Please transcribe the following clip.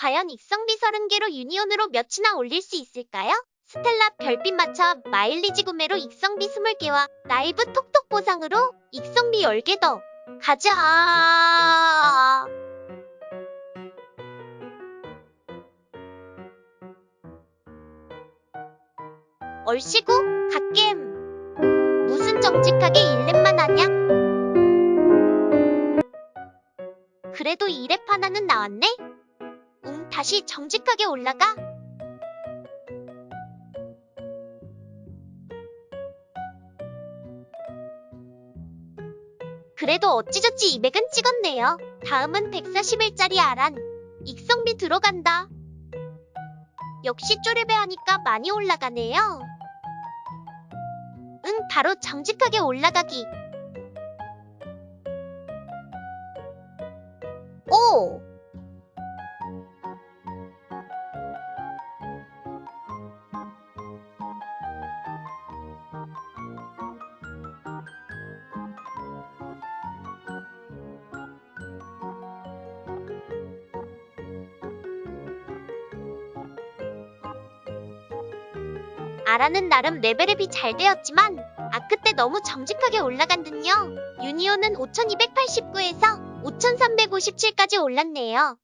과연 익성비 30개로 유니온으로 몇이나 올릴 수 있을까요? 스텔라 별빛 맞춰 마일리지 구매로 익성비 20개와 라이브 톡톡 보상으로 익성비 10개 더 가자. 얼씨구 갓겜 무슨 정직하게 1렙만 하냐? 그래도 2렙 하나는 나왔네? 응 다시 정직하게 올라가. 그래도 어찌저찌 200은 찍었네요. 다음은 141짜리 아란. 익성비 들어간다. 역시 쪼레베 하니까 많이 올라가네요. 응, 바로 정직하게 올라가기. 오! 아라는 나름 레벨업이 잘 되었지만 아크 때 너무 정직하게 올라간 듯요. 유니온은 5289에서 5357까지 올랐네요.